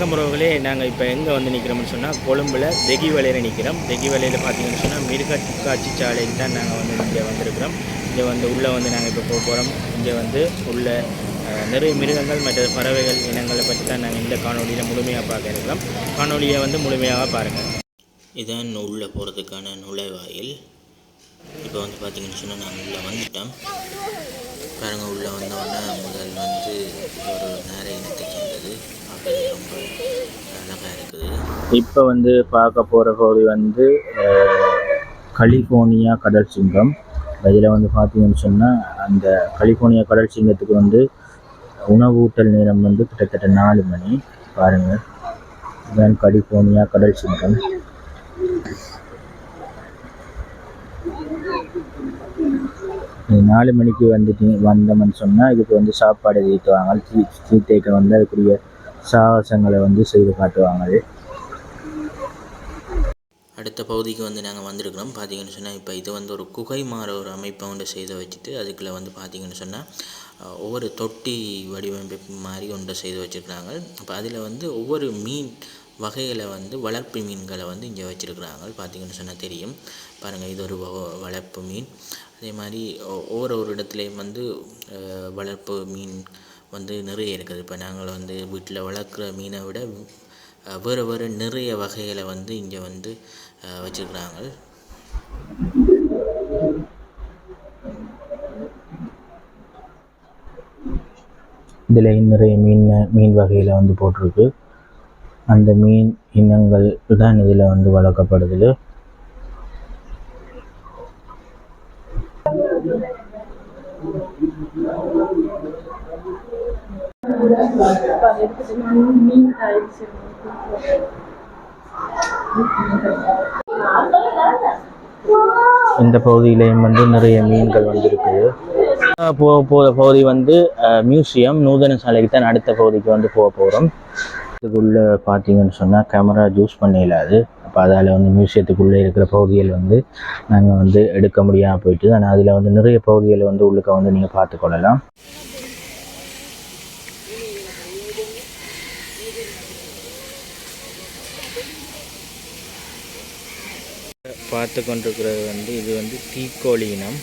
வணக்கம் உறவுகளே நாங்கள் இப்போ எங்கே வந்து நிற்கிறோம்னு சொன்னால் கொழும்பில் தெகி வலையில் நிற்கிறோம் தெகி வலையில் பார்த்தீங்கன்னு சொன்னால் மிருக காட்சி சாலைக்கு தான் நாங்கள் வந்து இங்கே வந்திருக்கிறோம். இங்கே வந்து உள்ளே வந்து நாங்கள் இப்போ போக போகிறோம் இங்கே வந்து உள்ள நிறைய மிருகங்கள் மற்ற பறவைகள் இனங்களை பற்றி தான் நாங்கள் இந்த காணொலியில் முழுமையாக பார்க்க இருக்கிறோம். காணொலியை வந்து முழுமையாக பாருங்கள் இதான் உள்ளே போகிறதுக்கான நுழைவாயில். இப்போ வந்து பார்த்தீங்கன்னு சொன்னால் நாங்கள் உள்ளே வந்துட்டோம். பாருங்கள் உள்ளே வந்தோடனே முதல் வந்து ஒரு நேர இனத்தை சேர்ந்தது இப்போ வந்து பார்க்க போகிற பகுதி வந்து கலிஃபோர்னியா கடல் சிங்கம். இதில் வந்து பார்த்தீங்கன்னு சொன்னால் அந்த கலிஃபோர்னியா கடல் சிங்கத்துக்கு வந்து உணவூட்டல் நேரம் வந்து கிட்டத்தட்ட நாலு மணி. பாருங்கள் இதுதான் கலிஃபோர்னியா கடல் சிங்கம். நாலு மணிக்கு வந்துட்டு வந்தோம்னு சொன்னால் இதுக்கு வந்து சாப்பாடு தீர்த்துவாங்க தீ தீத்தைக்க வந்து அதுக்குரிய சாகசங்களை வந்து செய்து காட்டுவாங்க அது அடுத்த பகுதிக்கு வந்து நாங்கள் வந்திருக்கிறோம். பார்த்தீங்கன்னு சொன்னால் இப்போ இது வந்து ஒரு குகை மாற ஒரு அமைப்பை ஒன்று செய்து வச்சுட்டு அதுக்குள்ளே வந்து பார்த்தீங்கன்னு சொன்னால் ஒவ்வொரு தொட்டி வடிவமைப்பு மாதிரி ஒன்று செய்து வச்சுருக்கிறாங்க. இப்போ அதில் வந்து ஒவ்வொரு மீன் வகைகளை வந்து வளர்ப்பு மீன்களை வந்து இங்கே வச்சுருக்குறாங்க. பார்த்தீங்கன்னு சொன்னால் தெரியும். பாருங்கள் இது ஒரு வ- வளர்ப்பு மீன். அதே மாதிரி ஒ- ஒவ்வொரு ஒரு இடத்துலையும் வந்து வளர்ப்பு மீன் வந்து நிறைய இருக்குது. இப்போ நாங்கள் வந்து வீட்டில் வளர்க்குற மீனை விட வேறு வேறு நிறைய வகைகளை வந்து இங்கே வந்து வச்சுருக்குறாங்க வச்சிருக்கிறாங்க. இதில் நிறைய மீன் மீன் வகையில் வந்து போட்டிருக்கு. அந்த மீன் இனங்கள் தான் இதில் வந்து வளர்க்கப்படுது இந்த பகுதியிலையும் வந்து நிறைய மீன்கள் வந்திருக்குது போக போக போகிற பகுதி வந்து மியூசியம் நூதன சாலைக்கு தான் அடுத்த பகுதிக்கு வந்து போக போகிறோம் இதுக்குள்ளே பார்த்தீங்கன்னு சொன்னால் கேமரா யூஸ் பண்ண அது. அப்போ அதால் வந்து மியூசியத்துக்குள்ளே இருக்கிற பகுதிகள் வந்து நாங்கள் வந்து எடுக்க முடியாமல் போயிட்டு ஆனால் அதில் வந்து நிறைய பகுதிகளை வந்து உள்ளுக்க வந்து நீங்கள் பார்த்துக்கொள்ளலாம் பார்த்து கொண்டிருக்கிறது வந்து இது வந்து தீக்கோழி இனம்.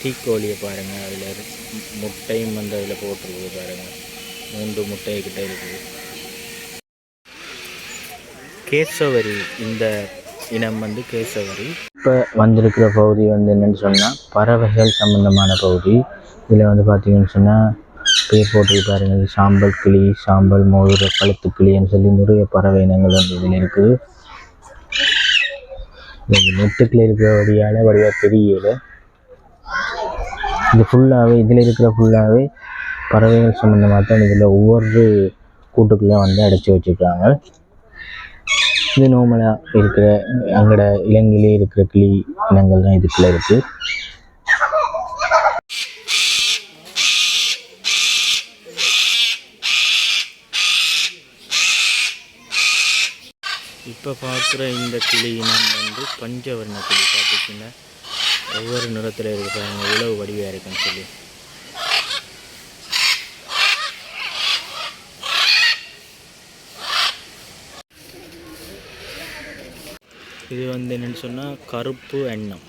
தீக்கோழியை பாருங்கள் அதில் முட்டையும் வந்து அதில் போட்டிருக்குது பாருங்கள் மூன்று முட்டை கிட்ட இருக்குது. கேசவரி இந்த இனம் வந்து கேசவரி. இப்போ வந்திருக்கிற பகுதி வந்து என்னன்னு சொன்னால் பறவைகள் சம்பந்தமான பகுதி. இதில் வந்து பார்த்தீங்கன்னு சொன்னால் பேர் போட்டு பாருங்கள். இது சாம்பல் கிளி சாம்பல் மோதிர கழுத்து கிளின்னு சொல்லி நிறைய பறவை இனங்கள் வந்து இதில் இருக்குது. இந்த நெட்டுக்கில் இருக்கிற வழியால் வழியாக தெரியல இது ஃபுல்லாகவே இதில் இருக்கிற ஃபுல்லாகவே பறவைகள் சம்மந்தமாக தான் இதில் ஒவ்வொரு கூட்டுக்குள்ளே வந்து அடைச்சி வச்சுருக்காங்க. இது நோமலாக இருக்கிற அங்கட இலங்கையிலே இருக்கிற கிளி இனங்கள் தான் இதுக்குள்ளே இருக்குது இப்போ பார்க்குற இந்த கிளி இனம் வந்து பஞ்சவர்ண கிளி. பார்த்துக்கிங்க ஒவ்வொரு நிறத்தில் இருக்கிறாங்க உழவு வடிவாக இருக்குன்னு சொல்லி. இது வந்து என்னன்னு சொன்னால் கருப்பு எண்ணம்.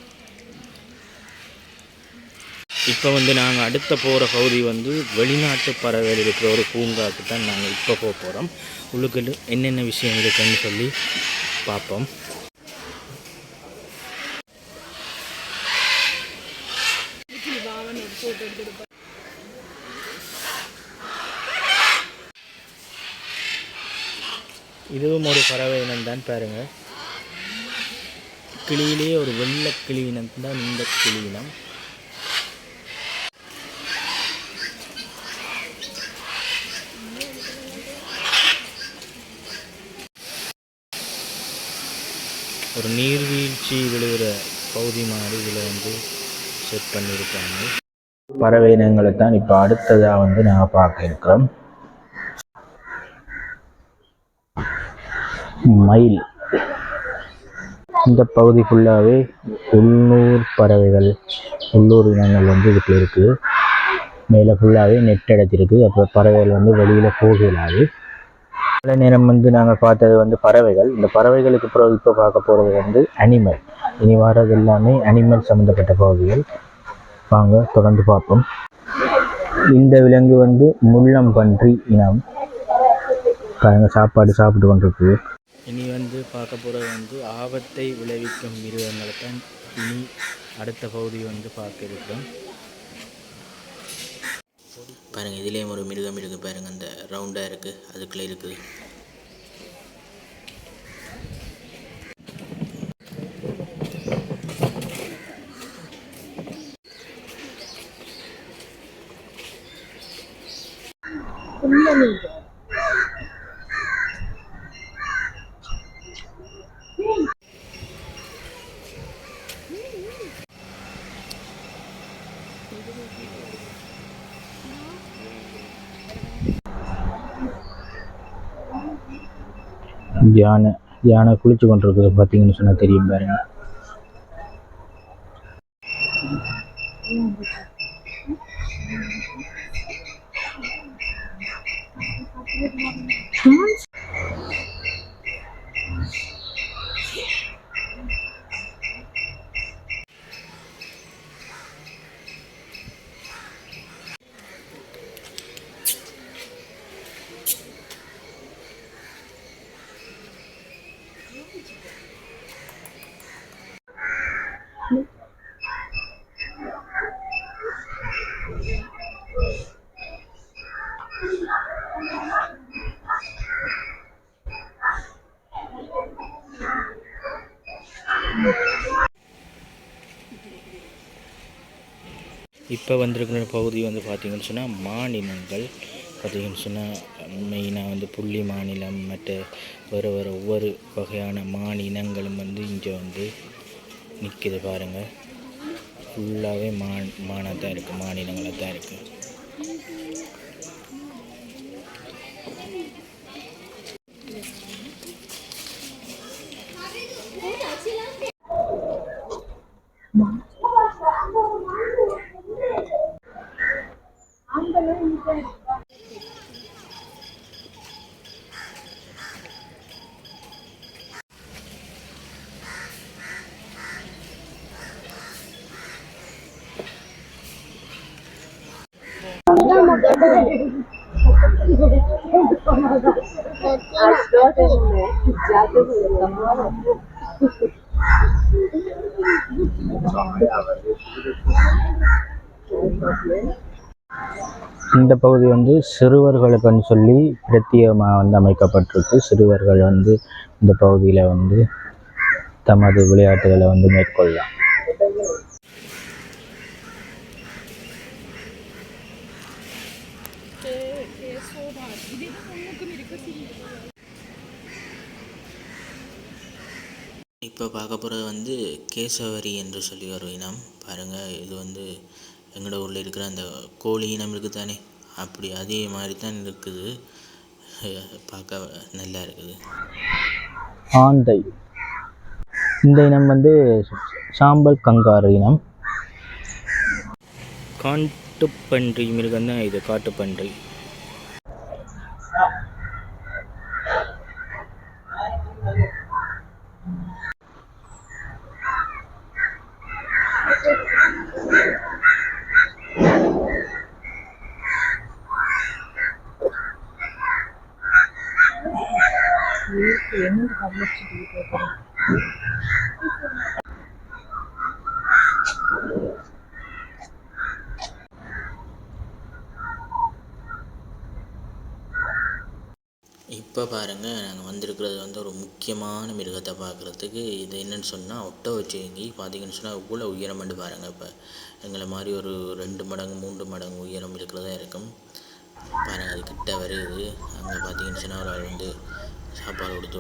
இப்போ வந்து நாங்கள் அடுத்த போகிற பகுதி வந்து வெளிநாட்டு பறவைகள் இருக்கிற ஒரு பூங்காவுக்கு தான் நாங்கள் இப்போ போக போகிறோம் உள்ளுக்கு என்னென்ன விஷயம் இருக்குன்னு சொல்லி பார்ப்போம். இதுவும் ஒரு பறவை இனம் தான் பாருங்க. கிளியிலேயே ஒரு வெள்ளை கிளி இனம் தான் இந்த கிளி இனம். ஒரு நீர்வீழ்ச்சி விழுகிற பகுதி மாதிரி இதில் வந்து செட் பண்ணியிருக்காங்க பறவை இனங்களை தான் இப்போ அடுத்ததாக வந்து நாங்கள் பார்க்க இருக்கிறோம். மயில். இந்த பகுதி ஃபுல்லாகவே உள்ளூர் பறவைகள் உள்ளூர் இனங்கள் வந்து இதுக்குள்ள இருக்குது. மேலே ஃபுல்லாகவே நெட் அடைச்சிருக்கு அப்போ பறவைகள் வந்து வெளியில் போகலாது. பல நேரம் வந்து நாங்கள் பார்த்தது வந்து பறவைகள். இந்த பறவைகளுக்கு பிறகு இப்போ பார்க்க போகிறது வந்து அனிமல் இனி வர்றது எல்லாமே அனிமல் சம்மந்தப்பட்ட பகுதிகள் வாங்க தொடர்ந்து பார்ப்போம். இந்த விலங்கு வந்து முள்ளம் பன்றி இனம். பாருங்கள் சாப்பாடு சாப்பிட்டு கொண்டிருக்கு. இனி வந்து பார்க்க போகிறது வந்து ஆபத்தை விளைவிக்கும் மிருகங்களை தான் இனி அடுத்த பகுதி வந்து பார்க்க இருக்கிறோம். பாருங்கள் இதுலேயும் ஒரு மிருகம் இருக்குது பாருங்கள் அந்த ரவுண்டாக இருக்குது அதுக்குள்ளே இருக்குது. யானை யானை குளிச்சு கொண்டிருக்கிறது பார்த்தீங்கன்னு சொன்னால் தெரியும் பாருங்க. இப்போ வந்திருக்கிற பகுதி வந்து பார்த்திங்கன்னு சொன்னால் மாநிலங்கள். பார்த்தீங்கன்னு சொன்னால் மெயினாக வந்து புள்ளி மாநிலம் மற்ற வர வர ஒவ்வொரு வகையான மாநிலங்களும் வந்து இங்கே வந்து நிற்கிது பாருங்கள் ஃபுல்லாகவே மா மானாக தான் இருக்குது மாநிலங்களாக தான் இருக்குது இந்த பகுதி வந்து சிறுவர்களுக்குன்னு சொல்லி பிரத்யேகமாக வந்து அமைக்கப்பட்டிருக்கு. சிறுவர்கள் வந்து இந்த பகுதியில் வந்து தமது விளையாட்டுகளை வந்து மேற்கொள்ளலாம். இப்போ பார்க்க போகிறது வந்து கேசவரி என்று சொல்லி ஒரு இனம். பாருங்கள் இது வந்து எங்களோட ஊரில் இருக்கிற அந்த கோழி இனம் இருக்குது தானே அப்படி அதே மாதிரி தான் இருக்குது. அஹ் பார்க்க நல்லா இருக்குது. ஆந்தை. இந்த இனம் வந்து சாம்பல் கங்காரு இனம். காட்டுப்பன்றி மிருகம் தான் இது காட்டுப்பன்றி. இப்போ பாருங்கள் நாங்கள் வந்திருக்கிறது வந்து ஒரு முக்கியமான மிருகத்தை பார்க்குறதுக்கு இது என்னன்னு சொன்னால் ஒட்ட வச்சுங்கி பார்த்தீங்கன்னு சொன்னால் இவ்வளோ உயரம் வந்து பாருங்கள் இப்போ. எங்களை மாதிரி ஒரு ரெண்டு மடங்கு மூன்று மடங்கு உயரம் இருக்கிறதா இருக்கும். பாருங்கள் அது கிட்ட வருது. அங்கே பார்த்தீங்கன்னு சொன்னால் ஒரு வந்து சாப்பாடு கொடுத்து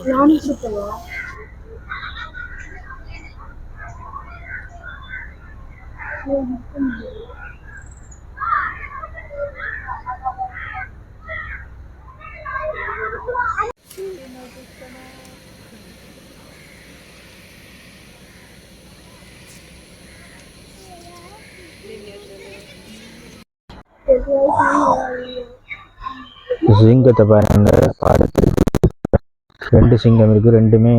சிங்கத்தை பாருங்க பாரு ரெண்டு சிங்கம் இருக்கு ரெண்டுமே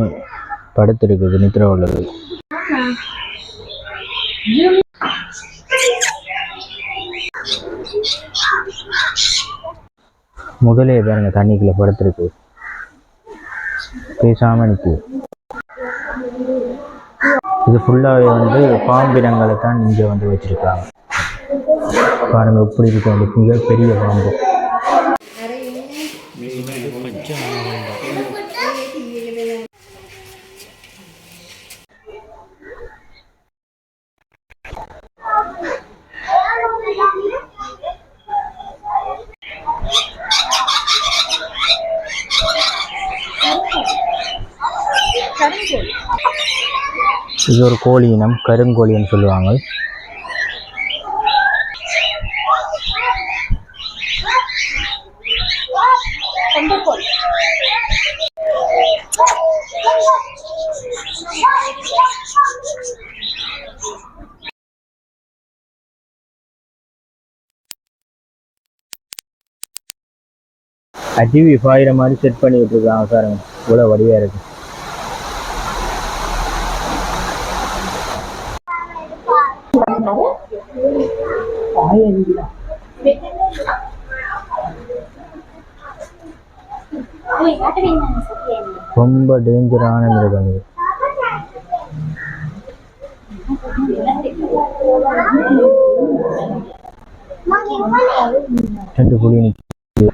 படுத்திருக்குது நித்திர உள்ளது முதலே பாருங்க தண்ணிக்குள்ள படுத்திருக்கு. பேசாம நிற்குது இது ஃபுல்லாகவே வந்து பாம்பினங்களை தான் இங்கே வந்து வச்சிருக்காங்க. பாருங்கள் எப்படி இருக்கு அந்த மிகப்பெரிய பாம்பு. இது ஒரு கோழி இனம் கருங்கோழின்னு சொல்லுவாங்க. டிவி பாயிற மாதிரி செட் பண்ணிக்கிட்டு இருக்காங்க சார் இவ்வளோ வடிவாக இருக்கு ரொம்ப டேஞ்சரான மிருகம் இது ரெண்டு புலி நிற்கிறது